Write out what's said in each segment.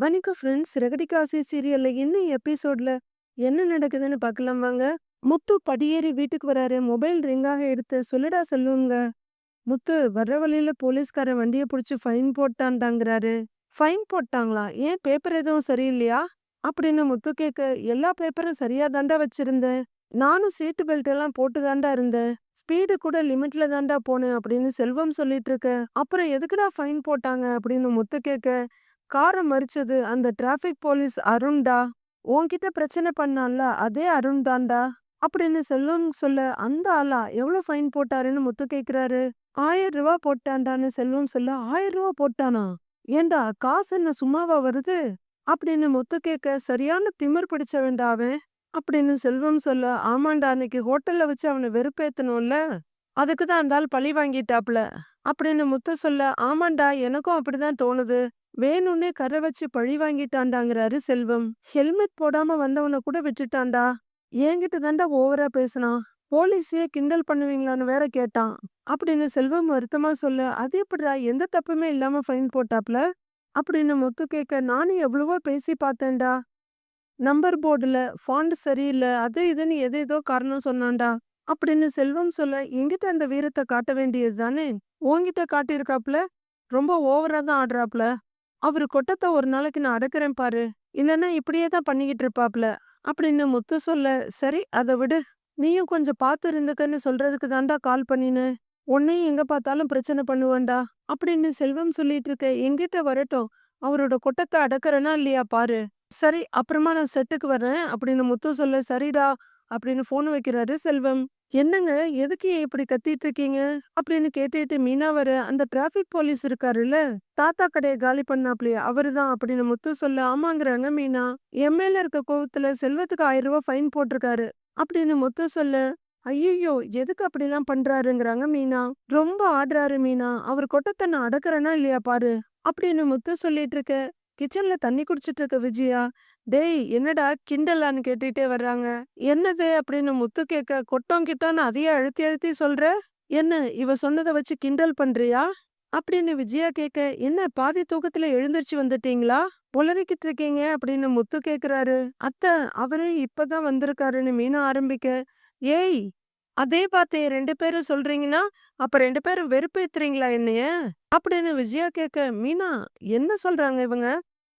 வணக்கம் ஃப்ரெண்ட்ஸ் ரெகடிகாசி சீரியல்ல இன்னும் எபிசோட்ல என்ன நடக்குதுன்னு பார்க்கலாம் வாங்க. முத்து படியேறி வீட்டுக்கு வராரு. மொபைல் ரிங்காக எடுத்து சொல்லுடா சொல்லுங்க. முத்து வர்ற வழியில போலீஸ்காரன் வண்டியை பிடிச்சி ஃபைன் போட்டான்டாங்கிறாரு. ஃபைன் போட்டாங்களா? ஏன் பேப்பர் எதுவும் சரியில்லையா? அப்படின்னு முத்து கேட்க எல்லா பேப்பரும் சரியா தாண்டா வச்சிருந்தேன். நானும் சீட்டு பெல்ட் எல்லாம் போட்டு தாண்டா இருந்தேன். ஸ்பீடு கூட லிமிட்ல தாண்டா போனேன் அப்படின்னு செல்வம் சொல்லிட்டு இருக்க அப்புறம் எதுக்குடா ஃபைன் போட்டாங்க அப்படின்னு முத்து கேட்க காரை மறிச்சது அந்த டிராஃபிக் போலீஸ் அருண்டா உன்கிட்ட பிரச்சனை பண்ணான்ல அதே அருண் தான்டா அப்படின்னு செல்வம் சொல்ல அந்த ஆளா எவ்வளவு ஃபைன் போட்டாருன்னு முத்து கேக்குறாரு. ஆயிரம் ரூபா போட்டான்டான்னு செல்வம் சொல்ல ஆயிரம் ரூபா போட்டானா? ஏண்டா காசு என்ன சும்மாவா வருது? அப்படின்னு முத்து கேட்க சரியான திமிர் பிடிச்சவன்டா அவன் அப்படின்னு செல்வம் சொல்ல ஆமாண்டா அன்னைக்கு ஹோட்டல்ல வச்சு அவனை வெறுப்பேத்தணும்ல அதுக்கு தான் அந்த ஆள் பழி வாங்கிட்டாப்ல அப்படின்னு முத்து சொல்ல ஆமாண்டா எனக்கும் அப்படிதான் தோணுது. வேணும்னே கரை வச்சு பழி வாங்கிட்டான்டாங்கிறாரு செல்வம். ஹெல்மெட் போடாம வந்தவனை கூட விட்டுட்டான்டா. என்கிட்ட தாண்டா ஓவரா பேசினான் போலீஸையே கிண்டல் பண்ணுவீங்களான்னு வேற கேட்டான். அப்படின்னு செல்வம் வருத்தமா சொல்ல அது எப்படிடா? எந்த தப்புமே இல்லாம ஃபைன் போட்டாப்ல? அப்படின்னு முத்து கேட்க நானும் எவ்வளவோ பேசி பார்த்தேன்டா. நம்பர் போர்டுல ஃபாண்ட் சரியில்லை அது இதுன்னு எது ஏதோ காரணம் சொன்னான்டா. அப்படின்னு செல்வம் சொல்ல என்கிட்ட அந்த வீரத்தை காட்ட வேண்டியது தானே? உன்கிட்ட காட்டியிருக்காப்ல? ரொம்ப ஓவரா தான் ஆடுறாப்ல? அவரு கொட்டத்தை ஒரு நாளைக்கு நான் அடக்குறேன் பாரு இல்லைன்னா இப்படியே தான் பண்ணிக்கிட்டு இருப்பாப்ல அப்படின்னு முத்து சொல்ல சரி அதை விடு. நீயும் கொஞ்சம் பார்த்து இருந்துக்கன்னு சொல்றதுக்கு தாண்டா கால் பண்ணினு உன்னையும் எங்க பார்த்தாலும் பிரச்சனை பண்ணுவேன்டா அப்படின்னு செல்வம் சொல்லிட்டு இருக்க எங்கிட்ட வரட்டும். அவரோட கொட்டத்தை அடக்குறேனா இல்லையா பாரு. சரி அப்புறமா நான் செட்டுக்கு வரேன் அப்படின்னு முத்து சொல்ல சரிடா. அப்படின்னு போன் வைக்கிறாரு செல்வம். என்னங்க எதுக்கு ஏன் இப்படி கத்திட்டு இருக்கீங்க? அப்படின்னு கேட்டுட்டு மீனா வர அந்த டிராபிக் போலீஸ் இருக்காருல்ல தாத்தா கடையை காலி பண்ணாப்லயே அவருதான் அப்படின்னு முத்து சொல்ல ஆமாங்கிறாங்க மீனா. என் மேல இருக்க கோவத்துல செல்வத்துக்கு ஆயிரம் ரூபாய் ஃபைன் போட்டிருக்காரு அப்படின்னு முத்து சொல்ல ஐயோ எதுக்கு அப்படிலாம் பண்றாருங்கிறாங்க மீனா. ரொம்ப ஆடுறாரு மீனா. அவர் கொட்டத்தை நான் அடக்குறேனா இல்லையா பாரு அப்படின்னு முத்து சொல்லிட்டு இருக்க கிச்சன்ல தண்ணி குடிச்சிட்டு இருக்க விஜயா? டேய் என்னடா கிண்டலான்னு கேட்டுட்டே வர்றாங்க. என்னது அப்படின்னு முத்து கேட்க கொட்டம் கிட்டோன்னு அதையே அழுத்தி அழுத்தி சொல்ற? என்ன இவ சொன்னதை வச்சு கிண்டல் பண்றியா? அப்படின்னு விஜயா கேட்க என்ன பாதி தூக்கத்துல எழுந்திருச்சு வந்துட்டீங்களா? புலரிக்கிட்டு இருக்கீங்க? அப்படின்னு முத்து கேக்குறாரு அத்தை அவரே இப்பதான் வந்திருக்காருன்னு மீனா ஆரம்பிக்க ஏய் அதே பார்த்தே ரெண்டு பேரும் சொல்றீங்கன்னா அப்ப ரெண்டு பேரும் வெறுப்பேத்துறீங்களா என்னைய? அப்படின்னு விஜயா கேட்க மீனா என்ன சொல்றாங்க இவங்க?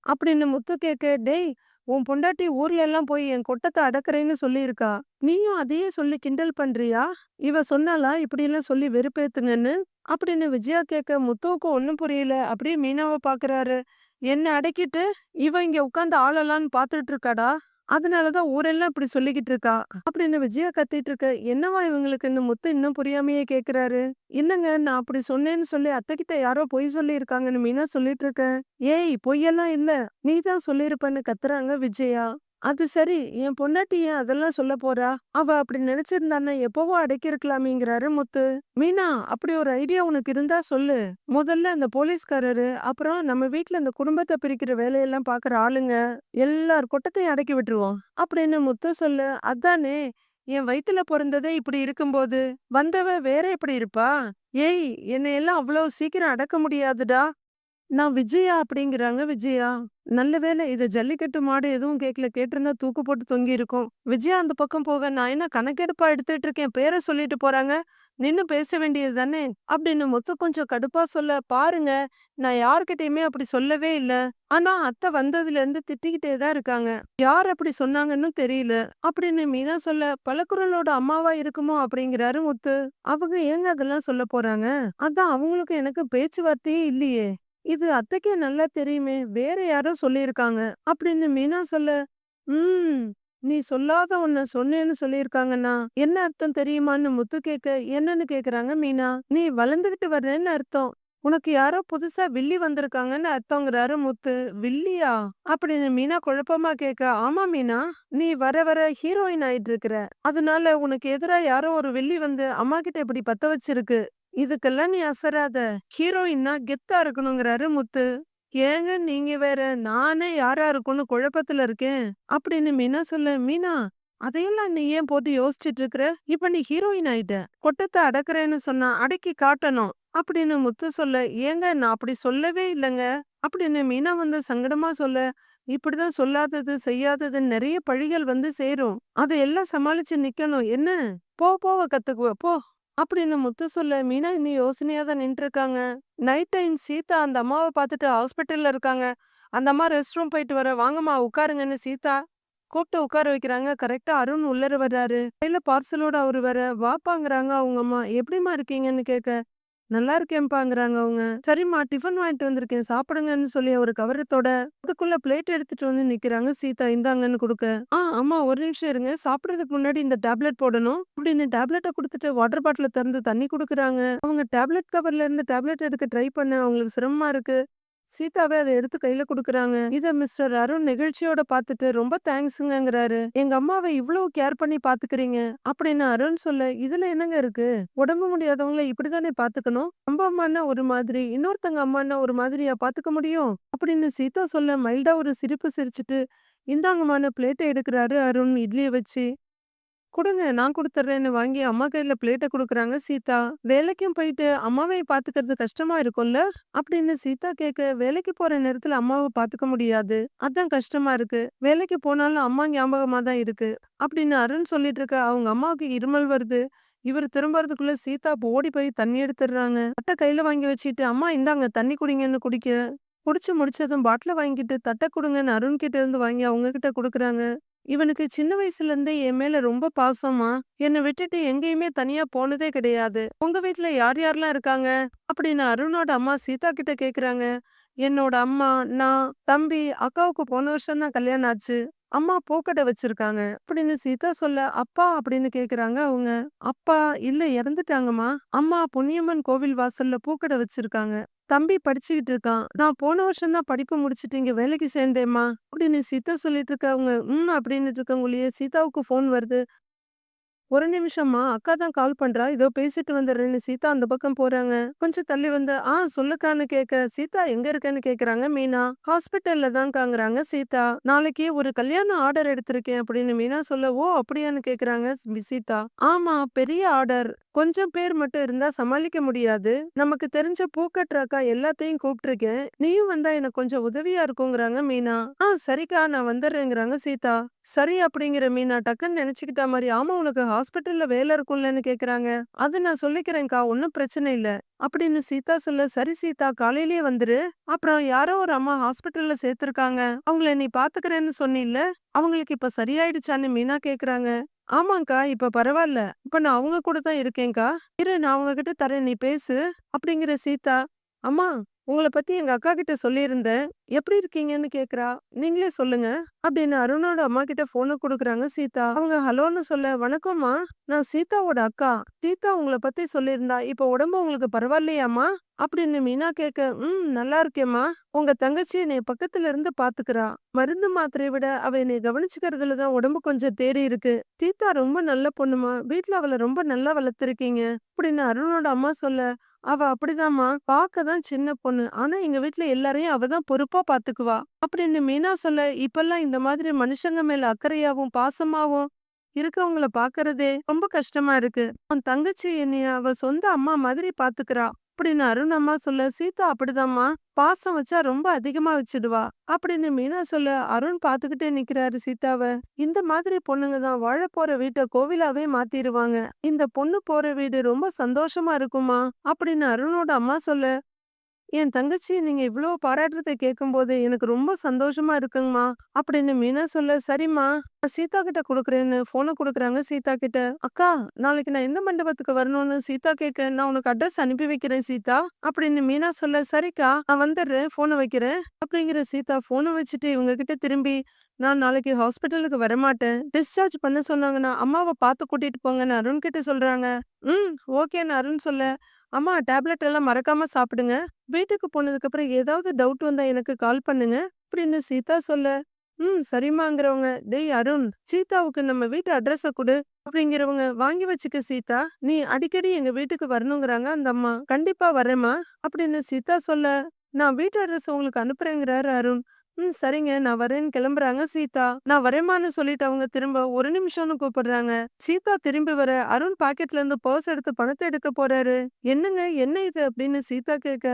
அப்படின்னு முத்து கேட்க டேய் உன் பொண்டாட்டி ஊர்ல எல்லாம் போய் என் கொட்டத்தை அடக்குறேன்னு சொல்லியிருக்கா. நீயும் அதையே சொல்லி கிண்டல் பண்றியா? இவ சொன்னாலா இப்படி எல்லாம் சொல்லி வெறுப்பேத்துங்கன்னு? அப்படின்னு விஜயா கேட்க முத்துவுக்கு ஒன்னும் புரியல. அப்படியே மீனாவை பாக்குறாரு. என்ன அடக்கிட்டு இவ இங்க உட்காந்து ஆளலான்னு பாத்துட்டு இருக்காடா அதனாலதான் ஊரெல்லாம் இப்படி சொல்லிக்கிட்டு இருக்கா? அப்படின்னு விஜயா கத்திட்டு இருக்க என்னவா இவங்களுக்குன்னு முத்து இன்னும் புரியாமையே கேக்குறாரு? இல்லங்க நான் அப்படி சொன்னேன்னு சொல்லி அத்தை கிட்ட யாரோ பொய் சொல்லி இருக்காங்கன்னு மீனா சொல்லிட்டு இருக்க ஏய் பொய்யெல்லாம் இல்ல. நீ தான் சொல்லியிருப்பன்னு கத்துறாங்க விஜயா. அது சரி என் பொண்டாட்டி ஏன் அதெல்லாம் சொல்ல போறா? அவ அப்படி நினைச்சிருந்தான்னா எப்பவோ அடைக்கிருக்கலாமேங்கிறாரு முத்து. மீனா அப்படி ஒரு ஐடியா உனக்கு இருந்தா சொல்லு. முதல்ல அந்த போலீஸ்காரரு அப்புறம் நம்ம வீட்ல இந்த குடும்பத்தை பிரிக்கிற வேலையெல்லாம் பாக்குற ஆளுங்க எல்லார் கொட்டத்தையும் அடக்கி விட்டுருவோம். அப்படின்னு முத்து சொல்லு. அதானே என் வயித்துல பிறந்ததே இப்படி இருக்கும்போது. வந்தவ வேற எப்படி இருப்பா? ஏய் என்னை எல்லாம் அவ்வளவு சீக்கிரம் அடக்க முடியாதுடா. நான் விஜயா அப்படிங்கிறாங்க. விஜயா நல்ல வேளை இது ஜல்லிக்கட்டு மாடு எதுவும் கேட்கல கேட்டிருந்தா தூக்கு போட்டு தொங்கி இருக்கும் விஜயா அந்த பக்கம் போக நான் என்ன கணக்கெடுப்பா எடுத்துட்டு இருக்கேன்? பேரை சொல்லிட்டு போறாங்க. நின்னு பேச வேண்டியது தானே? அப்படின்னு மொத்த கொஞ்சம் கடுப்பா சொல்ல பாருங்க நான் யார்கிட்டயுமே அப்படி சொல்லவே இல்ல. ஆனா அத்தை வந்ததுல இருந்து திட்டிக்கிட்டே தான் இருக்காங்க. யார் அப்படி சொன்னாங்கன்னு தெரியல. அப்படின்னு மீனா சொல்ல பலக்குரலோட அம்மாவா இருக்குமோ? அப்படிங்கிறாரு முத்து. அவங்க ஏங்க அதெல்லாம் சொல்ல போறாங்க? அதான் அவங்களுக்கு எனக்கு பேச்சுவார்த்தையே இல்லையே. இது அத்தைக்கே நல்லா தெரியுமே வேற யாரோ சொல்லியிருக்காங்க. அப்படின்னு மீனா சொல்ல ம் நீ சொல்லாத ஒன்ன சொன்னேன்னு சொல்லியிருக்காங்கன்னா என்ன அர்த்தம் தெரியுமான்னு முத்து கேட்க என்னன்னு கேக்குறாங்க மீனா. நீ வளர்ந்துகிட்டு வர்றேன்னு அர்த்தம். உனக்கு யாரோ புதுசா வில்லி வந்திருக்காங்கன்னு அர்த்தங்கிறாரு முத்து. வில்லியா? அப்படின்னு மீனா குழப்பமா கேட்க ஆமா மீனா. நீ வர வர ஹீரோயின் ஆயிட்டு இருக்கிற அதனால உனக்கு எதிரா யாரோ ஒரு வில்லி வந்து அம்மா கிட்ட இப்படி பத்த வச்சிருக்கு. இதுக்கெல்லாம் நீ அசராத ஹீரோயின்னா கெத்தா இருக்கணுங்கிறாரு முத்து ஏங்க நீங்க வேற நானே யாரா இருக்கும்னு குழப்பத்துல இருக்கேன் அப்படின்னு மீனா சொல்ல மீனா அதையெல்லாம் நீ ஏன் போட்டு யோசிச்சுட்டு இருக்கிற இப்ப நீ ஹீரோயின் ஆயிட்ட கொட்டத்தை அடக்குறேன்னு சொன்னா அடக்கி காட்டணும் அப்படின்னு முத்து சொல்ல ஏங்க நான் அப்படி சொல்லவே இல்லைங்க அப்படின்னு மீனா வந்து சங்கடமா சொல்ல, இப்படிதான் சொல்லாதது, செய்யாததுன்னு நிறைய பழிகள் வந்து சேரும். அதையெல்லாம் எல்லாம் சமாளிச்சு நிக்கணும். என்ன? போ போக கத்துக்குவ போ. அப்படின்னு முத்து சொல்ல, மீனா இன்னும் யோசனையா தான் நின்னுட்டுருக்காங்க. நைட் டைம் சீதா அந்த அம்மாவ பார்த்துட்டு ஹாஸ்பிட்டல்ல இருக்காங்க. அந்த அம்மா ரெஸ்ட் ரூம் போயிட்டு வரேன். வாங்கம்மா உட்காருங்கன்னு சீதா கூப்பிட்டு உட்கார வைக்கிறாங்க. கரெக்டா அருண் உள்ளர வர்றாரு. கையில பார்சலோட அவரு வர வாப்பாங்கிறாங்க அவங்க அம்மா. எப்படிம்மா இருக்கீங்கன்னு கேட்க, நல்லா இருக்கேன்ப்பாங்கிறாங்க அவங்க. சரிம்மா டிஃபன் வாங்கிட்டு வந்திருக்கேன் சாப்பிடுங்கன்னு சொல்லி ஒரு கவரத்தோட அதுக்குள்ள பிளேட் எடுத்துட்டு வந்து நிக்கிறாங்க சீதா இந்தாங்கன்னு கொடுக்க ஆ அம்மா ஒரு நிமிஷம் இருங்க. சாப்பிடுறதுக்கு முன்னாடி இந்த டேப்லெட் போடணும். அப்படின்னு டேப்லெட்ட குடுத்துட்டு வாட்டர் பாட்டில திறந்து தண்ணி குடுக்குறாங்க. அவங்க டேப்லெட் கவர்ல இருந்து டேப்லெட் எடுக்க ட்ரை பண்ண அவங்களுக்கு சிரமமா இருக்கு. சீதாவே அத எடுத்து கையில குடுக்குறாங்க. இத மிஸ்டர் அருண் நெகிழ்ச்சியோட பாத்துட்டு ரொம்ப தேங்க்ஸுங்கிறாரு எங்க அம்மாவை இவ்ளோ கேர் பண்ணி பாத்துக்கிறீங்க. அப்படின்னு அருண் சொல்ல, இதுல என்னங்க இருக்கு? உடம்பு முடியாதவங்கள இப்படிதானே பாத்துக்கணும். நம்ம அம்மானா ஒரு மாதிரி, இன்னொருத்தங்க அம்மானா ஒரு மாதிரியா பாத்துக்க முடியும்? அப்படின்னு சீதா சொல்ல மைல்டா ஒரு சிரிப்பு சிரிச்சுட்டு, இந்தாங்கமான பிளேட்ட எடுக்குறாரு அருண் இட்லிய வச்சு. குடுங்க நான் கொடுத்துட்றேன்னு வாங்கி அம்மா கையில பிளேட்ட குடுக்குறாங்க சீதா. வேலைக்கும் போயிட்டு அம்மாவை பாத்துக்கிறது கஷ்டமா இருக்கும்ல? அப்படின்னு சீதா கேட்க, வேலைக்கு போற நேரத்துல அம்மாவை பாத்துக்க முடியாது. அதான் கஷ்டமா இருக்கு. வேலைக்கு போனாலும் அம்மா ஞாபகமா தான் இருக்கு. அப்படின்னு அருண் சொல்லிட்டு இருக்க, அவங்க அம்மாவுக்கு இருமல் வருது. இவரு திரும்புறதுக்குள்ள சீதா ஓடி போய் தண்ணி எடுத்துடுறாங்க. அட்டை கையில வாங்கி வச்சுட்டு, அம்மா இந்தாங்க தண்ணி குடிங்கன்னு குடிக்க. குடிச்சு முடிச்சதும் பாட்டில வாங்கிட்டு தட்டை குடுங்கன்னு அருண் கிட்ட இருந்து வாங்கி அவங்க கிட்ட குடுக்குறாங்க. இவனுக்கு சின்ன வயசுல இருந்தே என் மேல ரொம்ப பாசமா, என்ன விட்டுட்டு எங்கேயுமே தனியா போனதே கிடையாது. உங்க வீட்டுல யார் யாரெல்லாம் இருக்காங்க? அப்படின்னு அருணோட அம்மா சீதா கிட்ட கேக்குறாங்க. என்னோட அம்மா, நான், தம்பி, அக்காவுக்கு போன வருஷம் தான் கல்யாணம் ஆச்சு. அம்மா பூக்கடை வச்சிருக்காங்க. அப்படின்னு சீதா சொல்ல, அப்பா அப்படின்னு கேக்குறாங்க அவங்க. அப்பா இல்ல இறந்துட்டாங்கம்மா. அம்மா பொன்னியம்மன் கோவில் வாசல்ல பூக்கடை வச்சிருக்காங்க. தம்பி படிச்சுக்கிட்டு இருக்கான். நான் போன வருஷம் தான் படிப்பு முடிச்சுட்டு இங்க வேலைக்கு சேர்ந்தேம்மா அப்படின்னு சீதா சொல்லிட்டு இருக்கவங்க, ம் அப்படின்னுட்டு இருக்கவங்களையே சீதாவுக்கு ஃபோன் வருது. ஒரு நிமிஷம்மா அக்கா தான் கால் பண்றா. இதோ பேசிட்டு வந்துடுறேன்னு சீதா அந்த பக்கம் போறாங்க. கொஞ்சம் தள்ளி வந்து, ஆ சொல்லுக்கான்னு கேட்க, சீதா எங்க இருக்கன்னு கேக்குறாங்க மீனா. ஹாஸ்பிட்டல்ல தான்க்காங்கிறாங்க சீதா. நாளைக்கு ஒரு கல்யாண ஆர்டர் எடுத்திருக்கேன் அப்படின்னு மீனா சொல்ல, ஓ அப்படியான்னு கேக்குறாங்க சீதா. ஆமா பெரிய ஆர்டர். கொஞ்சம் பேர் மட்டும் இருந்தா சமாளிக்க முடியாது. நமக்கு தெரிஞ்ச பூக்கட்டுற அக்கா எல்லாத்தையும் கூப்பிட்டுருக்கேன் நீயும் வந்தா எனக்கு கொஞ்சம் உதவியா இருக்குங்கிறாங்க மீனா. ஆ சரிக்கா நான் வந்துடுறேங்கிறாங்க சீதா. சரி அப்படிங்கிற மீனா டக்குன்னு நினைச்சுக்கிட்ட மாதிரி ஆமா உனக்கு ஹாஸ்பிட்டல்ல வேலை இருக்கும்லன்னு கேக்குறாங்க. அது நான் சொல்லிக்கிறேன்க்கா ஒன்னும் பிரச்சனை இல்ல. அப்படின்னு சீதா சொல்ல சரி சீதா காலையிலேயே வந்துரு. அப்புறம் யாரோ ஒரு அம்மா ஹாஸ்பிட்டல்ல சேர்த்திருக்காங்க. அவங்கள நீ பாத்துக்கிறேன்னு சொன்னில்ல? அவங்களுக்கு இப்ப சரியாயிடுச்சான்னு மீனா கேக்குறாங்க. ஆமாங்க்கா இப்ப பரவாயில்ல. இப்ப நான் அவங்க கூட தான் இருக்கேன்க்கா. இரு நான் அவங்க கிட்ட தரேன் நீ பேசு. அப்படிங்கிற சீதா, அம்மா உங்கள பத்தி எங்க அக்கா கிட்ட சொல்லியிருந்தேன். எப்படி இருக்கீங்கன்னு கேக்குறா. நீங்களே சொல்லுங்க. அப்படின்னு அருணோட அம்மா கிட்ட போன குடுக்குறாங்க சீதா. அவங்க ஹலோன்னு சொல்ல, வணக்கம்மா. நான் சீதாவோட அக்கா. சீதா உங்கள பத்தி சொல்லியிருந்தா. இப்ப உடம்பு உங்களுக்கு பரவாயில்லையாம்மா? அப்படின்னு மீனா கேட்க, ம் நல்லா இருக்கேம்மா. உங்க தங்கச்சி என்னைய பக்கத்துல இருந்து பாத்துக்கிறா. மருந்து மாத்திரைய விட அவ என்னைய கவனிச்சுக்கிறதுல தான் உடம்பு கொஞ்சம் தேறி இருக்கு. தீத்தா ரொம்ப நல்ல பொண்ணுமா. வீட்ல அவள ரொம்ப நல்லா வளர்த்துருக்கீங்க. அப்படின்னு அருணோட அம்மா சொல்ல, அவ அப்படிதாம்மா. பார்க்க தான் சின்ன பொண்ணு. ஆனா எங்க வீட்ல எல்லாரையும் அவ தான் பொறுப்பா பாத்துக்குவா. அப்படின்னு மீனா சொல்ல, இப்பல்லாம் இந்த மாதிரி மனுஷங்க மேல அக்கறையாவும், பாசமாவும் இருக்கவங்கள பாக்குறதே ரொம்ப கஷ்டமா இருக்கு. உன் தங்கச்சி என்னைய அவ சொந்த அம்மா மாதிரி பாத்துக்கிறா. அப்படின்னு அருண் அம்மா சொல்ல, சீதா அப்படிதாம்மா. பாசம் வச்சா ரொம்ப அதிகமா வச்சிடுவா. அப்படின்னு மீனா சொல்ல, அருண் பாத்துக்கிட்டே நிக்கிறாரு சீதாவ. இந்த மாதிரி பொண்ணுங்க தான் வாழ போற வீட்ட கோவிலாவே மாத்திருவாங்க. இந்த பொண்ணு போற வீடு ரொம்ப சந்தோஷமா இருக்குமா. அப்படின்னு அருணோட அம்மா சொல்ல, என் தங்கச்சி நீங்க இவ்வளோ பாராட்டுறதை கேட்கும்போது எனக்கு ரொம்ப சந்தோஷமா இருக்குங்கம்மா. அப்படின்னு மீனா சொல்ல, சரிம்மா. நான் சீதா கிட்ட கொடுக்குறேன்னு போனை கொடுக்குறாங்க சீதா கிட்ட. அக்கா நாளைக்கு நான் எந்த மண்டபத்துக்கு வரணும்னு சீதா கேட்க, நான் உனக்கு அட்ரஸ் அனுப்பி வைக்கிறேன் சீதா. அப்படின்னு மீனா சொல்ல, சரிக்கா நான் வந்துடுறேன் போனை வைக்கிறேன். அப்படிங்கிற சீதா போனை வச்சுட்டு இவங்க கிட்ட திரும்பி, நான் நாளைக்கு ஹாஸ்பிட்டலுக்கு வரமாட்டேன். டிஸ்சார்ஜ் பண்ண சொன்னாங்கன்னா அம்மாவை பார்த்து கூட்டிட்டு போங்கன்னு அருண் கிட்ட சொல்றாங்க. ம் ஓகேன்னு அருண் சொல்ல, அம்மா டேப்லெட் எல்லாம் மறக்காம சாப்பிடுங்க. வீட்டுக்கு போனதுக்கு அப்புறம் ஏதாவது டவுட் வந்தா எனக்கு கால் பண்ணுங்க. அப்படின்னு சீதா சொல்ல, ம் சரிம்மாங்கிறவங்க, டேய் அருண் சீதாவுக்கு நம்ம வீட்டு அட்ரஸ குடு. அப்படிங்கிறவங்க வாங்கி வச்சுக்க சீதா. நீ அடிக்கடி எங்க வீட்டுக்கு வரணுங்கிறாங்க அந்த அம்மா. கண்டிப்பா வரேம்மா. அப்படின்னு சீதா சொல்ல, நான் வீட்டு அட்ரஸ் உங்களுக்கு அனுப்புறேங்கிறாரு அருண். ம் சரிங்க நான் வரேன்னு கிளம்புறாங்க சீதா. நான் வரேமான்னு சொல்லிட்டு அவங்க திரும்ப ஒரு நிமிஷம்னு கூப்பிடுறாங்க. சீதா திரும்பி வர அருண் பாக்கெட்ல இருந்து பர்ஸ் எடுத்து பணத்தை எடுக்க போறாரு. என்னங்க என்ன இது அப்படின்னு சீதா கேட்க,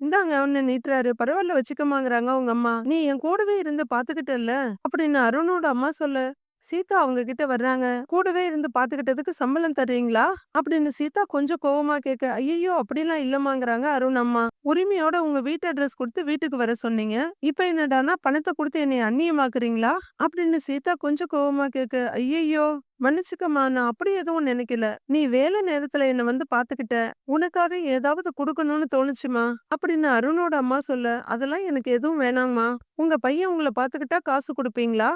இந்தாங்கன்னு நீட்டுறாரு. பரவாயில்ல வச்சுக்கமாங்கிறாங்க அவங்க அம்மா. "நீ என் கூடவே இருந்து பாத்துக்கிட்டல்ல" அப்படின்னு அருணோட அம்மா சொல்ல, சீதா அவங்க கிட்ட வர்றாங்க. "கூடவே இருந்து பாத்துக்கிட்டதுக்கு சம்பளம் தர்றீங்களா?" அப்படின்னு சீதா கொஞ்சம் கோவமா கேட்க, "ஐயையோ! அப்படிலாம் இல்லம்மாங்கிறாங்க" அருண் அம்மா. "உரிமையோட உங்க வீட்டு அட்ரஸ் குடுத்து வீட்டுக்கு வர சொன்னீங்க. இப்ப என்னடான்னா பணத்தை குடுத்து என்னை அந்நியமாக்குறீங்களா?" அப்படின்னு சீதா கொஞ்சம் கோவமா கேட்க, "ஐயையோ! மன்னிச்சுக்கம்மா நான் அப்படி எதுவும் நினைக்கல. நீ வேலை நேரத்துல என்ன வந்து பாத்துக்கிட்ட. உனக்காக ஏதாவது குடுக்கணும்னு தோணுச்சுமா" அப்படின்னு அருணோட அம்மா சொல்ல, "அதெல்லாம் எனக்கு எதுவும் வேணாம்மா. உங்க பையன் உங்கள பாத்துக்கிட்டா காசு கொடுப்பீங்களா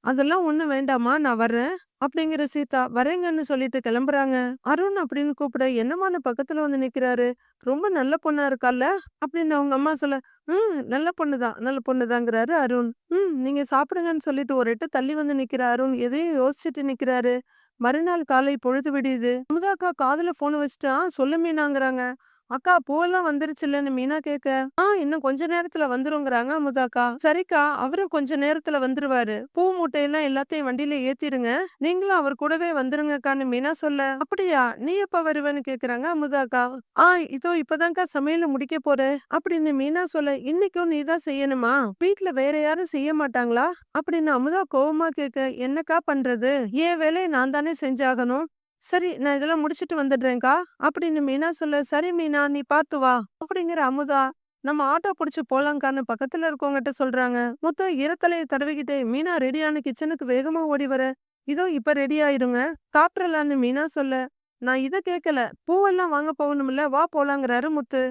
"அதெல்லாம் ஒண்ணு வேண்டாம்மா நான் வர்றேன்" அப்படிங்கிற சீதா வரேங்கன்னு சொல்லிட்டு கிளம்புறாங்க. அருண் அப்படின்னு கூப்பிட என்னம்மான்னு பக்கத்துல வந்து நிக்கிறாரு. "ரொம்ப நல்ல பொண்ணா இருக்கால்ல?" அப்படின்னு அவங்க அம்மா சொல்ல, "ம் நல்ல பொண்ணுதான், நல்ல பொண்ணுதாங்கிறாரு அருண். "ம் நீங்க சாப்பிடுங்கன்னு" சொல்லிட்டு ஒரு எட்டு தள்ளி வந்து நிக்கிற அருண் எதையும் யோசிச்சுட்டு நிக்கிறாரு. மறுநாள் காலை பொழுது விடியுது. அமுதாக்கா காதுல போன வச்சுட்டு, மீனாங்கிறாங்க." "அக்கா பூவெல்லாம் வந்துருச்சுல்லன்னு" மீனா கேட்க, "ஆ இன்னும் கொஞ்ச நேரத்துல வந்துருங்கிறாங்க அமுதாக்கா "சரிக்கா அவரும் கொஞ்ச நேரத்துல வந்துருவாரு. பூ மூட்டையெல்லாம் எல்லாத்தையும் வண்டியில ஏத்திருங்க. நீங்களும் அவர் கூடவே வந்துருங்கக்கான்னு" மீனா சொல்ல, "அப்படியா நீ எப்ப வருவேன்னு" கேக்குறாங்க அமுதாக்கா "ஆ இதோ இப்பதான்க்கா சமையல முடிக்க போறேன்" அப்படின்னு மீனா சொல்ல, "இன்னைக்கும் நீதான் செய்யணுமா? வீட்டுல வேற யாரும் செய்ய மாட்டாங்களா?" அப்படின்னு அமுதா கோவமா கேட்க, "என்னக்கா பண்றது? என் வேலையை நான் தானே செஞ்சாகணும். சரி நான் இதெல்லாம் முடிச்சுட்டு வந்துடுறேன்க்கா" அப்படின்னு மீனா சொல்ல, "சரி மீனா நீ பாத்து வா" அப்படிங்கிற அமுதா, "நம்ம ஆட்டோ புடிச்சு போலாங்கான்னு பக்கத்துல இருக்கவங்ககிட்ட சொல்றாங்க. மொத்தம் இரத்தலையை தடவிக்கிட்டே மீனா ரெடியான கிச்சனுக்கு வேகமா ஓடி வர, "இதோ இப்ப ரெடி ஆயிருங்க. சாப்பிட்றலான்னு" மீனா சொல்ல, "நான் இத கேட்கல. பூவெல்லாம் வாங்க போகணும்ல வா போலாங்கிறாரு முத்து.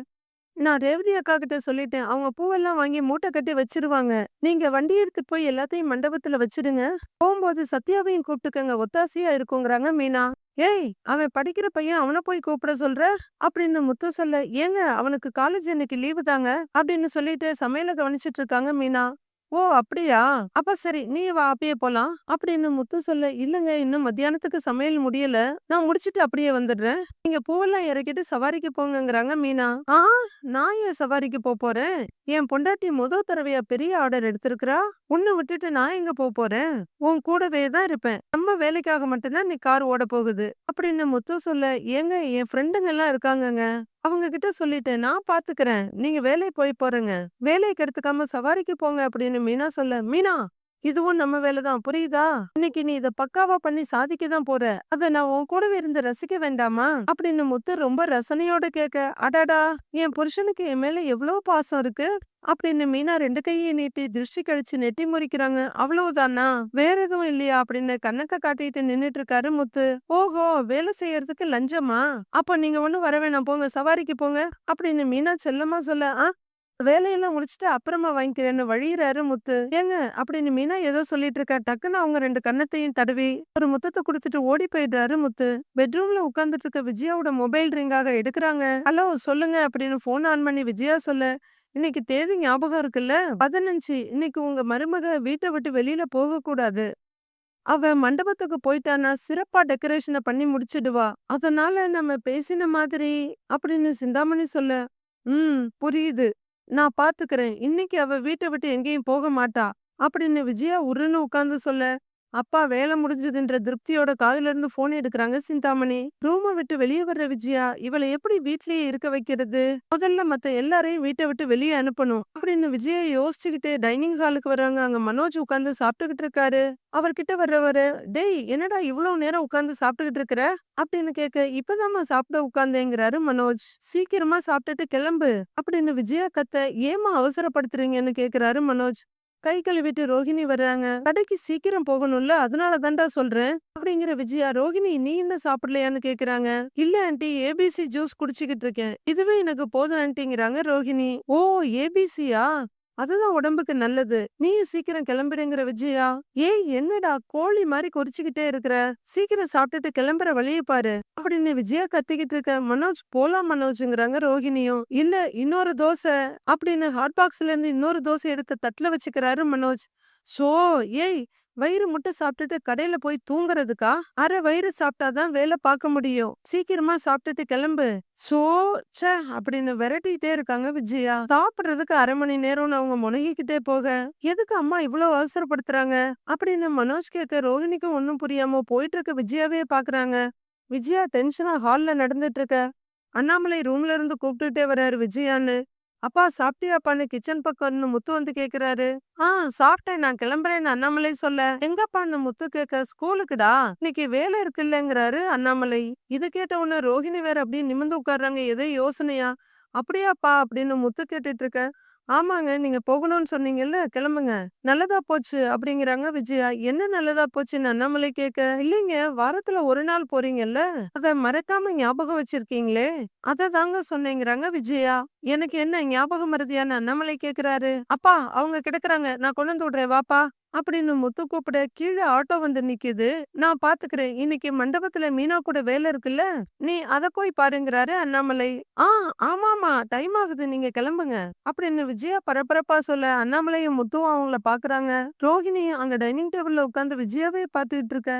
"நான் ரேவதி அக்கா கிட்ட சொல்லிட்டேன். அவங்க பூவெல்லாம் வாங்கி மூட்டை கட்டி வச்சிருவாங்க. நீங்க வண்டி எடுத்துட்டு போய் எல்லாத்தையும் மண்டபத்துல வச்சிடுங்க. போம்போது சத்யாவையும் கூப்பிட்டுக்கங்க ஒத்தாசையா இருக்குங்கிறாங்க" மீனா. "ஏய் அவன் படிக்கிற பையன் அவன போய் கூப்பிட சொல்ற?" அப்படின்னு முத்து சொல்ல, "ஏங்க அவனுக்கு காலேஜ் இன்னைக்கு லீவு தாங்க" அப்படின்னு சொல்லிட்டு சமையல கவனிச்சிட்டு இருக்காங்க மீனா. "ஓ அப்படியா? அப்ப சரி நீ வா அப்படியே போலாம்" அப்படின்னு முத்து சொல்ல, "இல்லங்க இன்னும் மத்தியானத்துக்கு சமையல் முடியல. நான் முடிச்சிட்டு அப்படியே வந்துடுறேன். நீங்க பூவெல்லாம் இறக்கிட்டு சவாரிக்கு போங்கங்கிறாங்க" மீனா. "ஆ நான் ஏன் சவாரிக்கு போறேன் என் பொண்டாட்டி முத தடவையா பெரிய ஆர்டர் எடுத்திருக்கிறா. உன்னை விட்டுட்டு நான் எங்க போறேன் உன் கூடவே தான் இருப்பேன். நம்ம வேலைக்காக மட்டும்தான் நீ கார் ஓட போகுது" அப்படின்னு முத்து சொல்ல, "ஏங்க என் ஃப்ரெண்டுங்க எல்லாம் இருக்காங்கங்க. அவங்க கிட்ட சொல்லிட்டேன். நான் பாத்துக்கிறேன். நீங்க வேலை போய் போறேங்க. வேலையை கெடுத்துக்காம சவாரிக்கு போங்க" அப்படின்னு மீனா சொல்ல, "மீனா இதுவும் நம்ம வேலைதான் புரியுதா? இன்னைக்கு நீ இத பக்காவா பண்ணி சாதிக்க தான் போற. அத நான் உன் கூடவே இருந்து ரசிக்க வேண்டாமா?" அப்படின்னு முத்து ரொம்ப ரசனையோட கேட்க, அடாடா என் புருஷனுக்கு என் மேல எவ்வளவு பாசம் இருக்கு" அப்படின்னு மீனா ரெண்டு கையை நீட்டி திருஷ்டி கழிச்சு நெட்டி முறிக்கிறாங்க. "அவ்வளவுதானா? வேற எதுவும் இல்லையா?" அப்படின்னு கண்ணக்க காட்டிட்டு நின்னுட்டு இருக்காரு முத்து. "ஓஹோ வேலை செய்யறதுக்கு லஞ்சமா? அப்ப நீங்க ஒண்ணும் வர வேணாம் போங்க சவாரிக்கு போங்க" அப்படின்னு மீனா செல்லமா சொல்ல, "ஆ வேலையெல்லாம் முடிச்சுட்டு அப்புறமா வாங்கிக்கிறேன்னு வழியிறாரு முத்து. "ஏங்க" அப்படின்னு மீனா ஏதோ சொல்லிட்டு இருக்கா. டக்குன்னு அவங்க ரெண்டு கன்னத்தையும் தடவி ஒரு முத்தத்தை கொடுத்துட்டு ஓடி போயிடுறாரு முத்து. பெட்ரூம்ல உட்காந்துட்டு இருக்க விஜயாவோட மொபைல் ரிங்காக எடுக்கிறாங்க. "ஹலோ சொல்லுங்க" அப்படின்னு போன் ஆன் பண்ணி விஜயா சொல்ல, "இன்னைக்கு தேதி ஞாபகம் இருக்குல்ல? 15 இன்னைக்கு உங்க மருமக வீட்டை விட்டு வெளியில போக கூடாது. அவ மண்டபத்துக்கு போயிட்டானா சிறப்பா டெக்கரேஷனை பண்ணி முடிச்சிடுவா. அதனால நம்ம பேசின மாதிரி" அப்படின்னு சிந்தாமணி சொல்ல, "ம் புரியுது. நான் பாத்துக்கிறேன். இன்னைக்கு அவ வீட்டை விட்டு எங்கேயும் போக மாட்டா" அப்படின்னு விஜயா உருன்னு உட்கார்ந்து சொல்ல, அப்பா வேலை முடிஞ்சதுன்ற திருப்தியோட காதுல இருந்து போன் எடுக்கிறாங்க சிந்தாமணி. ரூமை விட்டு வெளியே வர்ற விஜயா, இவளை எப்படி வீட்லயே இருக்க வைக்கிறது? முதல்ல மத்த எல்லாரையும் வீட்டை விட்டு வெளியே அனுப்பணும் அப்படின்னு விஜயா யோசிச்சுக்கிட்டு டைனிங் ஹாலுக்கு வர்றாங்க. அங்க மனோஜ் உட்கார்ந்து சாப்பிட்டுக்கிட்டு இருக்காரு. அவர்கிட்ட வர்றவரு, "டேய் என்னடா இவ்வளவு நேரம் உட்கார்ந்து சாப்பிட்டுக்கிட்டு இருக்கிற?" அப்படின்னு கேட்க, "இப்பதாம்மா சாப்பிட உட்கார்ந்தேங்கிறாரு மனோஜ். "சீக்கிரமா சாப்பிட்டுட்டு கிளம்பு" அப்படின்னு விஜயா கத்த, "ஏம்மா அவசரப்படுத்துறீங்கன்னு?" கேக்குறாரு மனோஜ். கை கழுவிட்டு ரோஹிணி வர்றாங்க. "கடைக்கு சீக்கிரம் போகணும்ல அதனால தான்டா சொல்றேன்" அப்படிங்கிற விஜயா, "ரோகிணி நீ என்ன சாப்பிடலையான்னு?" கேக்குறாங்க. "இல்ல ஆண்டி ஏபிசி ஜூஸ் குடிச்சுக்கிட்டு இருக்கேன். இதுவே எனக்கு போதும் ஆன்ட்டிங்கிறாங்க ரோஹிணி "ஓ ஏபிசியா? அதுதான் உடம்புக்கு நல்லது. நீயும் சீக்கிரம் கிளம்பிடுங்கிற விஜயா, "ஏய் என்னடா கோழி மாதிரி கொறிச்சுக்கிட்டே இருக்கிற? சீக்கிரம் சாப்பிட்டுட்டு கிளம்புற வழிய பாரு" அப்படின்னு விஜயா கத்திக்கிட்டு இருக்க, "மனோஜ் போலாம் மனோஜ்ங்கிறாங்க ரோகிணியும். "இல்ல இன்னொரு தோசை" அப்படின்னு ஹாட் பாக்ஸ்ல இருந்து இன்னொரு தோசை எடுத்து தட்டுல வச்சுக்கிறாரு மனோஜ். சோ ஏய் வயிறு முட்டை சாப்பிட்டுட்டு கடையில போய் தூங்குறதுக்கா? அரை வயிறு சாப்பிட்டாதான் வேலை பார்க்க முடியும். சீக்கிரமா சாப்பிட்டுட்டு கிளம்பு" சோ ச அப்படின்னு விரட்டிட்டே இருக்காங்க விஜயா. சாப்பிடுறதுக்கு அரை மணி நேரம்னு அவங்க முனகிக்கிட்டே போக, "எதுக்கு அம்மா இவ்வளவு அவசரப்படுத்துறாங்க?" அப்படின்னு மனோஜ் கேட்க ரோஹிணிக்கும் ஒன்னும் புரியாம போயிட்டு இருக்க விஜயாவே பாக்குறாங்க. விஜயா டென்ஷனா ஹால்ல நடந்துட்டு இருக்க, அண்ணாமலை ரூம்ல இருந்து கூப்பிட்டுட்டே வர்றாரு விஜயான்னு. அப்பா சாப்பிட்டியாப்பான்னு கிச்சன் பக்கம் இருந்து முத்து வந்து கேக்குறாரு. ஆ சாப்பிட்டேன் நான் கிளம்புறேன்னு அண்ணாமலை சொல்ல. எங்கப்பான்னு முத்து கேட்க ஸ்கூலுக்குடா? இன்னைக்கு வேலை இருக்குல்லங்கிறாரு அண்ணாமலை. இது கேட்ட உடனே ரோஹிணி வேற அப்படியே நிமிர்ந்து உட்கார்றாங்க எதை யோசனையா? அப்படியாப்பா அப்படின்னு முத்து கேட்டுட்டு இருக்க. ஆமாங்க. நீங்க போகணும்னு சொன்னீங்கல்ல கிளம்புங்க. நல்லதா போச்சு அப்படிங்கிறாங்க விஜயா. என்ன நல்லதா போச்சுன்னு அண்ணாமலை கேட்க? இல்லைங்க வாரத்துல ஒரு நாள் போறீங்கல்ல? அத மறக்காம ஞாபகம் வச்சிருக்கீங்களே? அத தாங்க சொன்னேங்கிறாங்க விஜயா. எனக்கு என்ன ஞாபகம் மருதியான்னு அண்ணாமலை கேக்குறாரு. அப்பா அவங்க கிடக்குறாங்க. நான் கொண்டு வந்து விடுறேன். வாப்பா. அப்படின்னு முத்து கூப்பிட கீழே ஆட்டோ வந்து நிக்குது. நான் பாத்துக்கிறேன். இன்னைக்கு மண்டபத்துல மீனா கூட வேலை இருக்குல்ல? நீ அத போய் பாருங்கிறாரு அண்ணாமலை. ஆ ஆமாமா டைம் ஆகுது. நீங்க கிளம்புங்க. அப்படின்னு விஜயா பரபரப்பா சொல்ல அண்ணாமலையும் முத்துவும் அவங்கள பாக்குறாங்க. ரோஹிணி அங்க டைனிங் டேபிள்ல உட்காந்து விஜயாவே பாத்துக்கிட்டு இருக்க.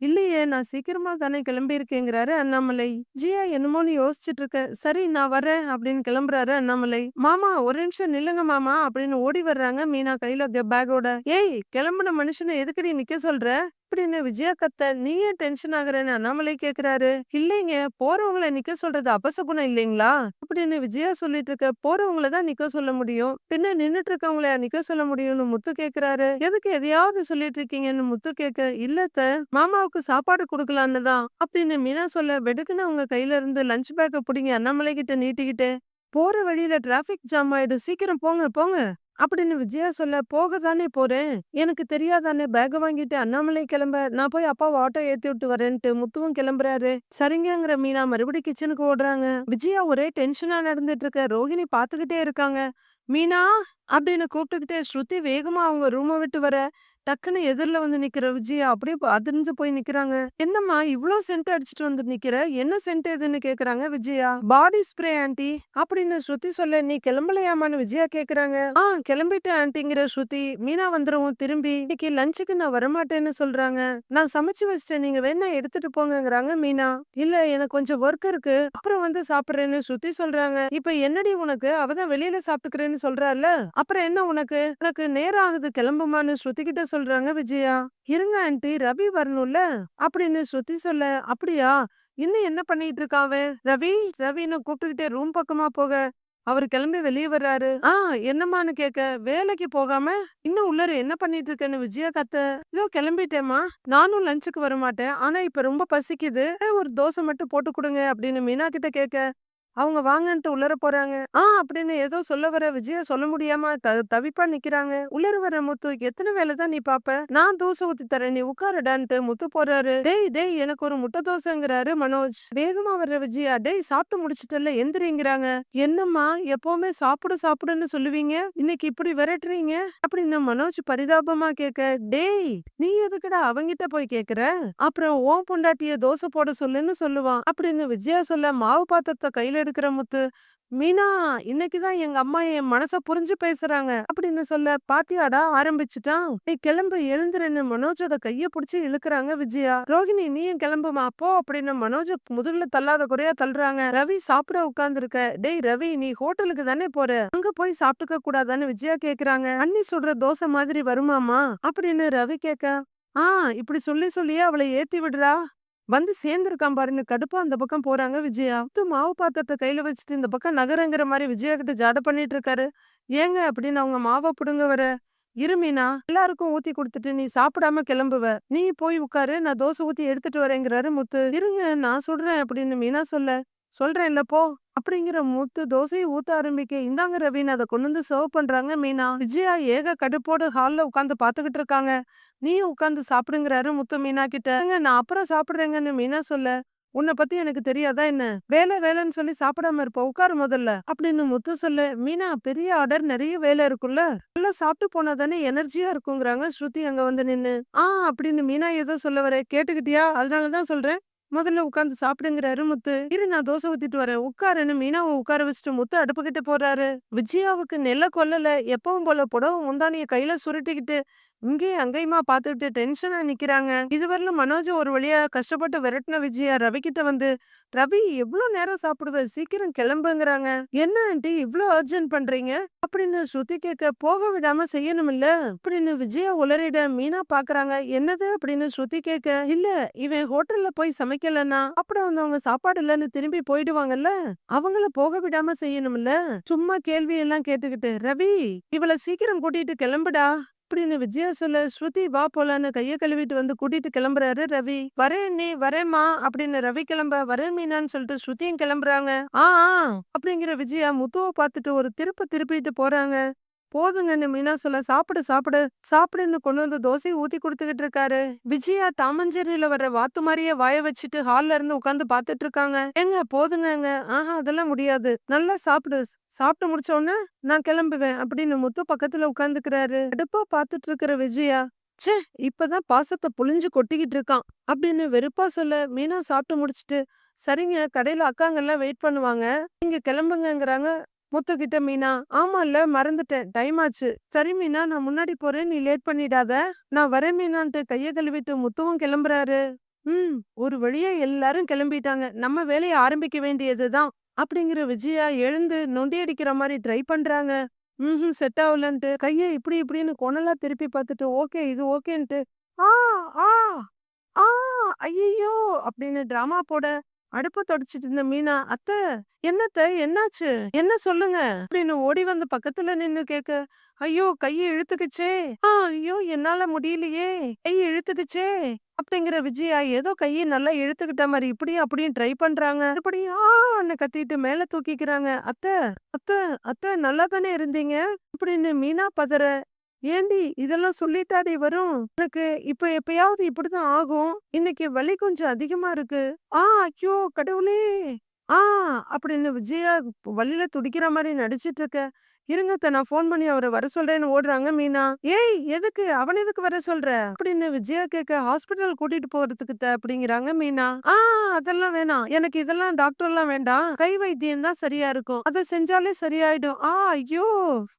இல்லையே நான் சீக்கிரமா தானே கிளம்பியிருக்கேங்கிறாரு அண்ணாமலை. ஜியா என்னமோன்னு யோசிச்சுட்டு இருக்க சரி நான் வரேன் அப்படின்னு கிளம்புறாரு அண்ணாமலை. மாமா ஒரு நிமிஷம் நில்லுங்க மாமா அப்படின்னு ஓடி வர்றாங்க மீனா கையில பேக்கோட. ஏய் கிளம்புன மனுஷனை எதுக்கடி நிக்க சொல்ற? அப்படின்னு விஜயா கத்த நீ ஏன் டென்ஷன் ஆகுறேன்னு அண்ணாமலை கேக்குறாரு. இல்லைங்க போறவங்கள நிக்க சொல்றது அபசகுணம் இல்லைங்களா? அப்படின்னு விஜயா சொல்லிட்டு இருக்க போறவங்களை தான் நிக்க சொல்ல முடியும். பின்ன நின்னுட்டு இருக்கவங்கள நிக்க சொல்ல முடியும்னு முத்து கேக்குறாரு. எதுக்கு எதையாவது சொல்லிட்டு இருக்கீங்கன்னு முத்து கேட்க இல்லத்த மாமாவுக்கு சாப்பாடு கொடுக்கலான்னு தான். அப்படின்னு மீனா சொல்ல வெடுக்குன்னு அவங்க கையில இருந்து லஞ்ச் பேக்க பிடிங்க அண்ணாமலை கிட்ட நீட்டிக்கிட்டு போற வழியில டிராபிக் ஜாம் ஆயிடும். சீக்கிரம் போங்க போங்க. அப்படின்னு விஜயா சொல்ல போக தானே போறேன். எனக்கு தெரியாதானே? பேக வாங்கிட்டு அண்ணாமலை கிளம்ப நான் போய் அப்பாவை ஆட்டோ ஏத்தி விட்டு வரேன்ட்டு முத்துவும் கிளம்புறாரு. சரிங்கங்கிற மீனா மறுபடியும் கிச்சனுக்கு ஓடுறாங்க. விஜயா ஒரே டென்ஷனா நடந்துட்டு இருக்க ரோஹிணி பாத்துக்கிட்டே இருக்காங்க. மீனா? அப்படின்னு கூப்பிட்டுக்கிட்டே ஸ்ருதி வேகமா அவங்க ரூமை விட்டு வர டக்குன்னு எதிரில் வந்து நிக்கிற விஜயா? அப்படியே அதிர்ந்து போய் நிக்கிறாங்க. என்னம்மா இவ்ளோ சென்ட் அடிச்சிட்டு வந்து நிக்கிற? என்ன சென்ட் எதுன்னு கேக்குறாங்க விஜயா? பாடி ஸ்ப்ரே ஆண்டி அப்படின்னு ஸ்ருதி சொல்ல நீ கிளம்பலையாமான்னு விஜயா கேக்குறாங்க. ஆ கிளம்பிட்டேன் ஆண்டிங்கிற ஸ்ருதி. மீனா வந்துருவோம் திரும்பி. இன்னைக்கு லஞ்சுக்கு நான் வரமாட்டேன்னு சொல்றாங்க. நான் சமைச்சு வச்சிட்டேன். நீங்க வேணா எடுத்துட்டு போங்கங்கிறாங்க மீனா. இல்ல எனக்கு கொஞ்சம் ஒர்க் இருக்கு. அப்புறம் வந்து சாப்பிடுறேன்னு ஸ்ருதி சொல்றாங்க. இப்ப என்னடி உனக்கு? அவதான் வெளியில சாப்பிட்டுக்கிறேன்னு சொல்றால அப்புறம் என்ன உனக்கு? உனக்கு நேரம் ஆகுது. கிளம்புமான்னு ஸ்ருதி கிட்ட சொல்றாங்க விஜயா? இருங்க ஆண்டி ரவி வரணும்ல? அப்படின்னு ஸ்ருதி சொல்ல அப்படியா? இன்னும் என்ன பண்ணிட்டு இருக்காவே ரவி ரவின்னு கூப்பிட்டுக்கிட்டே ரூம் பக்கமா போக. அவர் கிளம்பி வெளியே வர்றாரு. ஆ என்னம்மான்னு கேட்க வேலைக்கு போகாம? இன்னும் உள்ளர என்ன பண்ணிட்டு இருக்கேன்னு விஜயா கத்த. இதோ கிளம்பிட்டேம்மா. நானும் லஞ்சுக்கு வர மாட்டேன் ஆனா இப்ப ரொம்ப பசிக்குது. ஒரு தோசை மட்டும் போட்டு கொடுங்க அப்படின்னு மீனா கிட்ட கேட்க அவங்க வாங்கன்ட்டு உள்ளர போறாங்க. ஆ அப்படின்னு ஏதோ சொல்ல வர விஜயா சொல்ல முடியாம த தவிப்பா நிக்கிறாங்க. உள்ளர வர முத்து எத்தனை வேலை தான் நீ பாப்ப? நான் தோசை ஊத்தி தரேன் நீ உட்காரடான்ட்டு முத்து போறாரு. டேய் டேய் எனக்கு ஒரு முட்டை தோசைங்கிறாரு மனோஜ். வேகமா வர்ற விஜயா டேய் சாப்பிட்டு முடிச்சிட்டல எந்திரிங்கிறாங்க. என்னம்மா எப்பவுமே சாப்பிடு சாப்பிடுன்னு சொல்லுவீங்க? இன்னைக்கு இப்படி விரட்டுறீங்க? அப்படின்னு மனோஜ் பரிதாபமா கேட்க டேய் நீ எதுக்குடா அவங்கிட்ட போய் கேக்குற? அப்புறம் ஓம் பொண்டாட்டிய தோசை போட சொல்லுன்னு சொல்லுவான். அப்படின்னு விஜயா சொல்ல மாவு பாத்திரத்தை கையில இருக்கிற முத்து மீனா இன்னைக்குதான் எங்க அம்மா என் மனச புரிஞ்சு பேசுறாங்க அப்படின்னு சொல்ல பாத்தியாடா ஆரம்பிச்சுட்டான். நீ கிளம்பு எழுந்துருன்னு மனோஜோட கைய புடிச்சு இழுக்கிறாங்க விஜயா. ரோஹிணி நீயும் கிளம்புமா? போ அப்படின்னு மனோஜ முதுகுல தள்ளாத குறையா தள்ளுறாங்க. ரவி சாப்பிட உட்கார்ந்துருக்க. டேய் ரவி நீ ஹோட்டலுக்கு தானே போற? அங்க போய் சாப்பிட்டுக்க கூடாதான்னு விஜயா கேக்குறாங்க. அண்ணி சொல்ற தோசை மாதிரி வருமாமா அப்படின்னு ரவி கேக்க. ஆ இப்படி சொல்லி சொல்லியே அவளை ஏத்தி விடுறா. வந்து சேர்ந்திருக்கான் பாருன்னு கடுப்பா அந்த பக்கம் போறாங்க விஜயா. அத்து மாவு பாத்திரத்தை கையில வச்சுட்டு இந்த பக்கம் நகரங்கிற மாதிரி விஜயா கிட்ட ஜாட பண்ணிட்டு இருக்காரு. ஏங்க அப்படின்னு அவங்க மாவை புடுங்க வர. இருமினா எல்லாருக்கும் ஊத்தி கொடுத்துட்டு நீ சாப்பிடாம கிளம்புவ. நீ போய் உட்காரு நான் தோசை ஊத்தி எடுத்துட்டு வரேங்கிறாரு முத்து. இருங்க நான் சொல்றேன் அப்படின்னு மீனா சொல்ல. சொல்றேன் இல்ல போ. அப்படிங்கிற முத்து தோசையை ஊத்த ஆரம்பிக்க இந்தாங்க ரவின்னு அதை கொண்டு வந்து சர்வ் பண்றாங்க மீனா. விஜயா ஏக கடுப்போடு ஹாலில் உட்காந்து பார்த்துக்கிட்டு இருக்காங்க. நீயும் உட்காந்து சாப்பிடுங்கிறாரு முத்து மீனா கிட்ட. நான் அப்புறம் சாப்பிடுறேங்கன்னு மீனா சொல்ல உன்னை பத்தி எனக்கு தெரியாதா என்ன? வேலை வேலைன்னு சொல்லி சாப்பிடாம இருப்ப உட்காரு முதல்ல. அப்படின்னு முத்து சொல்ல மீனா பெரிய ஆர்டர் நிறைய வேலை இருக்கும்ல. நல்லா சாப்பிட்டு போனா தானே எனர்ஜியா இருக்குங்கிறாங்க ஸ்ருதி அங்க வந்து நின்னு. ஆ அப்படின்னு மீனா ஏதோ சொல்ல வர கேட்டுக்கிட்டியா? அதனாலதான் சொல்றேன். முதல்ல உட்காந்து சாப்பிடுங்கிறாரு முத்து. இரு நான் தோசை ஊத்திட்டு வரேன். உட்காருன்னு மீனாவை உட்கார வச்சுட்டு முத்து அடுப்பு கிட்ட போறாரு. விஜயாவுக்கு நெல்ல கொல்லல. எப்பவும் போல புடவை முந்தானிய கையில சுருட்டிக்கிட்டு இங்கேயும் அங்கேயுமா பார்த்துக்கிட்டு டென்ஷனா நிக்கிறாங்க. இதுவரையிலும் மனோஜ் ஒரு வழியா கஷ்டப்பட்டு விரட்டின விஜயா ரவி கிட்ட வந்து, "ரவி எவ்ளோ நேரம் சாப்பிடுவ? சீக்கிரம் கிளம்புங்கிறாங்க "என்ன ஆண்டி இவ்ளோ அர்ஜென்ட் பண்றீங்க?" அப்படின்னு ஸ்ருதி கேட்க, "போக விடாம செய்யணும் இல்ல அப்படின்னு விஜயா உளறிட மீனா பாக்குறாங்க "என்னது?" அப்படின்னு ஸ்ருதி கேட்க, "இல்ல இவன் ஹோட்டல்ல போய் சமைக்கலன்னா, அப்புறம் வந்து அவங்க சாப்பாடு இல்லன்னு திரும்பி போயிடுவாங்கல்ல. அவங்கள போக விடாம செய்யணும்ல சும்மா கேள்வி எல்லாம் கேட்டுக்கிட்டு, "ரவி இவள சீக்கிரம் கூட்டிட்டு கிளம்புடா." அப்படின்னு விஜயா சொல்ல, "ஸ்ருதி வா போலான்னு கைய கழுவிட்டு வந்து கூட்டிட்டு கிளம்புறாரு ரவி. "வரேன் நீ வரேம்மா." அப்படின்னு ரவி கிளம்ப, "வரேன் மீனான்னு" சொல்லிட்டு ஸ்ருதியும் கிளம்புறாங்க. "ஆ ஆ" அப்படிங்கிற விஜயா முத்துவ பார்த்துட்டு ஒரு திருப்பு திருப்பிட்டு போறாங்க. போதுங்கன்னு மீனா சொல்ல, "சாப்பிடு சாப்பிடு." சாப்பிடுன்னு கொண்டு வந்து தோசையை ஊத்தி கொடுத்துக்கிட்டு இருக்காரு. விஜயா டாம் அண்ட் வர்ற வாத்து மாதிரியே வாய வச்சுட்டு ஹால்ல இருந்து உட்காந்து பாத்துட்டு இருக்காங்க. "ஏங்க போதுங்கங்க." "ஆஹா அதெல்லாம் முடியாது. நல்லா சாப்பிடு. சாப்பிட்டு முடிச்ச உடனே நான் கிளம்புவேன்." அப்படின்னு முத்து பக்கத்துல உட்காந்துக்கிறாரு அடுப்பா பாத்துட்டு இருக்கிற விஜயா, "ச்சே இப்பதான் பாசத்தை புழிஞ்சு கொட்டிக்கிட்டு இருக்கான்." அப்படின்னு வெறுப்பா சொல்ல, மீனா சாப்பிட்டு முடிச்சிட்டு "சரிங்க கடையில அக்காங்கெல்லாம் வெயிட் பண்ணுவாங்க. நீங்க கிளம்புங்கங்கறாங்க." முத்துக்கிட்ட மீனா, "ஆமால்ல மறந்துட்டேன். டைம் ஆச்சு." "சரி மீனா நான் முன்னாடி போறேன். நீ லேட் பண்ணிடாத." "நான் வரேன் மீனான்ட்டு" கைய கழுவிட்டு முத்துவும் கிளம்புறாரு. ம் ஒரு வழியா எல்லாரும் கிளம்பிட்டாங்க. நம்ம வேலைய ஆரம்பிக்க வேண்டியதுதான். அப்படிங்கிற விஜயா எழுந்து நொண்டி அடிக்கிற மாதிரி ட்ரை பண்றாங்க. ம்ஹும் செட் ஆகலன்ட்டு கைய இப்படி இப்படின்னு கொணலா திருப்பி பார்த்துட்டு, ஓகே இது ஓகேன்ட்டு, "ஆ ஆ ஆ ஐயோ அப்படின்னு டிராமா போட, அடுப்ப தொடச்சிட்டு இருந்த மீனா, "அத்த என்னத்த என்னாச்சு? என்ன சொல்லுங்க." அப்படின்னு ஓடி வந்து பக்கத்துல நின்னு கேக்க "ஐயோ கையை இழுத்துக்குச்சே ஆ ஐயோ என்னால முடியலையே. கை இழுத்துக்குச்சே அப்படிங்கிற விஜயா ஏதோ கையை நல்லா இழுத்துக்கிட்ட மாதிரி இப்படியும் அப்படியும் ட்ரை பண்றாங்க. இப்படி ஆன்னு கத்திட்டு மேல தூக்கிக்கிறாங்க. "அத்த அத்த அத்த நல்லா தானே இருந்தீங்க?" அப்படின்னு மீனா பதற, "ஏண்டி இதெல்லாம் சொல்லிட்டாடி வரும்? எனக்கு இப்ப எப்பயாவது இப்படிதான் ஆகும். இன்னைக்கு வலி கொஞ்சம் அதிகமா இருக்கு." "ஆ ஐயோ கடவுளே!" "ஆ" அப்படின்னு விஜயா வழியில துடிக்கிற மாதிரி நடிச்சிட்டு இருக்க, "இருங்க அத்தை நான் ஃபோன் பண்ணி அவரை வர சொல்றேன்னு" ஓடுறாங்க மீனா. "ஏய் எதுக்கு? அவன் எதுக்கு வர சொல்ற?" அப்படின்னு விஜயா கேட்க, ஹாஸ்பிட்டல் கூட்டிட்டு போறதுக்கு அப்படிங்கிறாங்க மீனா. "ஆ அதெல்லாம் வேணாம். எனக்கு இதெல்லாம் டாக்டர்லாம் வேண்டாம். கை வைத்தியம் தான் சரியா இருக்கும். அதை செஞ்சாலே சரியாயிடும்." "ஆ ஐயோ!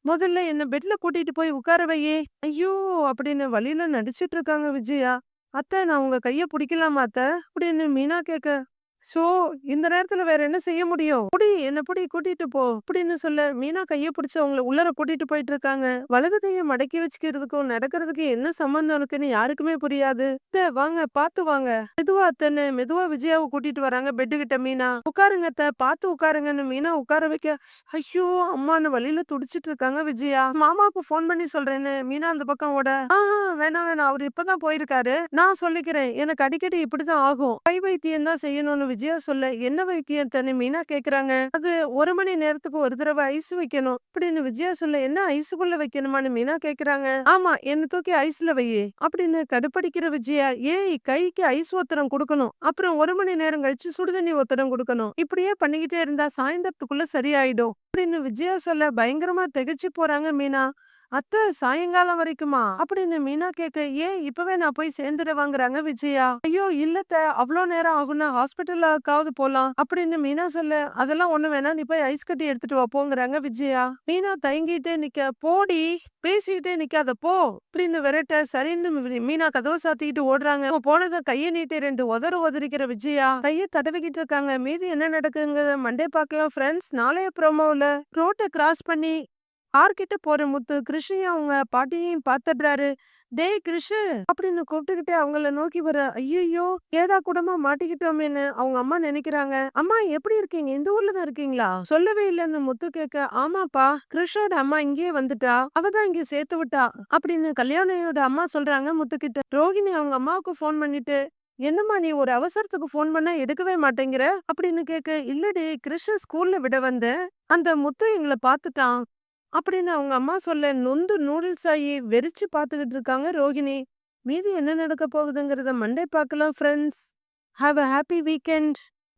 முதல்ல என்ன பெட்ல கூட்டிட்டு போய் உட்கார வையே." "ஐயோ!" அப்படின்னு வழியில நடிச்சிட்டு இருக்காங்க விஜயா. அத்தை நான் உங்க கைய பிடிக்கலாமா அத்தை அப்படின்னு மீனா கேட்க, சோ இந்த நேரத்துல வேற என்ன செய்ய முடியும்? புடி என்ன புடி கூட்டிட்டு போ." அப்படின்னு சொல்ல மீனா கைய பிடிச்சு அவங்கள உள்ளர கூட்டிட்டு போயிட்டு இருக்காங்க. வலது கையை மடக்கி வச்சுக்கிறதுக்கும் நடக்கிறதுக்கும் என்ன சம்பந்தம் இருக்குன்னு யாருக்குமே புரியாது. "அத்த வாங்க பாத்து வாங்க." மெதுவா அத்தன்னு மெதுவா விஜயாவை கூட்டிட்டு வராங்க பெட்டு கிட்ட மீனா. "உட்காருங்க அத்த பாத்து உட்காருங்கன்னு" மீனா உட்கார வைக்க, ஐயோ அம்மான்னு வழியில துடிச்சிட்டு இருக்காங்க விஜயா. மாமாவுக்கு ஃபோன் பண்ணி சொல்றேன்னு மீனா அந்த பக்கம் ஓட, ஆஹ் வேணாம் வேணாம் அவர் இப்பதான் போயிருக்காரு. நான் சொல்லிக்கிறேன். எனக்கு அடிக்கடி இப்படிதான் ஆகும். கை வைத்தியம் தான் செய்யணும்னு" விஜயா சொல்ல, "என்ன வைத்தியம் தனி மீனா கேக்குறாங்க. "அது ஒரு மணி நேரத்துக்கு ஒரு தடவை ஐஸ் வைக்கணும்." அப்படின்னு விஜயா சொல்ல, "என்ன ஐஸுக்குள்ள வைக்கணுமான்னு?" மீனா கேக்குறாங்க. "ஆமா என்ன தூக்கி ஐஸ்ல வையே அப்படின்னு கடுப்படிக்கிற விஜயா, "ஏய் கைக்கு ஐஸ் ஒத்தரம் கொடுக்கணும் அப்புறம் ஒரு மணி நேரம் கழிச்சு சுடுதண்ணி ஒத்தரம் கொடுக்கணும் இப்படியே பண்ணிக்கிட்டே இருந்தா சாயந்தரத்துக்குள்ள சரியாயிடும்." அப்படின்னு விஜயா சொல்ல பயங்கரமா திகைச்சு போறாங்க மீனா. அத்தை சாயங்காலம் வரைக்குமா?" அப்படின்னு மீனா கேட்க, "ஏன் இப்பவே நான் போய் சேர்ந்துட வாங்குறாங்க விஜயா." "ஐயோ இல்லத்த அவ்வளோ நேரம் ஆகும்னா ஹாஸ்பிட்டலுக்காவது போலாம்." அப்படின்னு மீனா சொல்ல, "அதெல்லாம் ஒண்ணும் வேணா நீ போய் ஐஸ் கட்டி எடுத்துட்டு வா போங்கறாங்க விஜயா." மீனா தயங்கிட்டே நிக்க, "போடி பேசிக்கிட்டே நிக்காத போ." அப்படின்னு விரட்ட, சரின்னு மீனா கதவை சாத்திக்கிட்டு ஓடுறாங்க. அவங்க போனதும் கையை நீட்டி ரெண்டு உதறு உதறிக்கிற விஜயா கைய தடவிக்கிட்டு இருக்காங்க. மீதி என்ன நடக்குதுங்கிறத மண்டே பாக்கலாம் ஃப்ரெண்ட்ஸ். நாளைய ப்ரோமோல ரோட்டை கிராஸ் பண்ணி ஆர்கிட்ட போற முத்து கிருஷ்ணையும் அவங்க பாட்டியையும் பார்த்துடுறாரு "டேய் கிருஷு" அப்படின்னு கூப்பிட்டுக்கிட்டே அவங்கள நோக்கி வர, ஐயோ ஏதா கூடமா மாட்டிக்கிட்டோமேன்னு அவங்க அம்மா நினைக்கிறாங்க. "அம்மா எப்படி இருக்கீங்க? இந்த ஊர்ல தான் இருக்கீங்களா?" சொல்லவே இல்லைன்னு முத்து கேட்க, "ஆமாப்பா கிருஷோட அம்மா இங்கேயே வந்துட்டா. அவ தான் இங்க சேர்த்து விட்டா." அப்படின்னு கல்யாணியோட அம்மா சொல்றாங்க முத்துக்கிட்ட. ரோகிணி அவங்க அம்மாவுக்கு ஃபோன் பண்ணிட்டு, "என்னம்மா நீ ஒரு அவசரத்துக்கு ஃபோன் பண்ணா எடுக்கவே மாட்டேங்கிற?" அப்படின்னு கேட்க, "இல்லடி கிருஷ ஸ்கூல்ல விட வந்த அந்த முத்து எங்கள பாத்துட்டான்." அப்படின்னு அவங்க அம்மா சொல்ல நொந்து நூடுல்ஸ் ஆகி வெறிச்சு பார்த்துக்கிட்டு இருக்காங்க ரோகிணி. மீதி என்ன நடக்க போகுதுங்கிறத மண்டே பார்க்கலாம் friends. Have a happy weekend.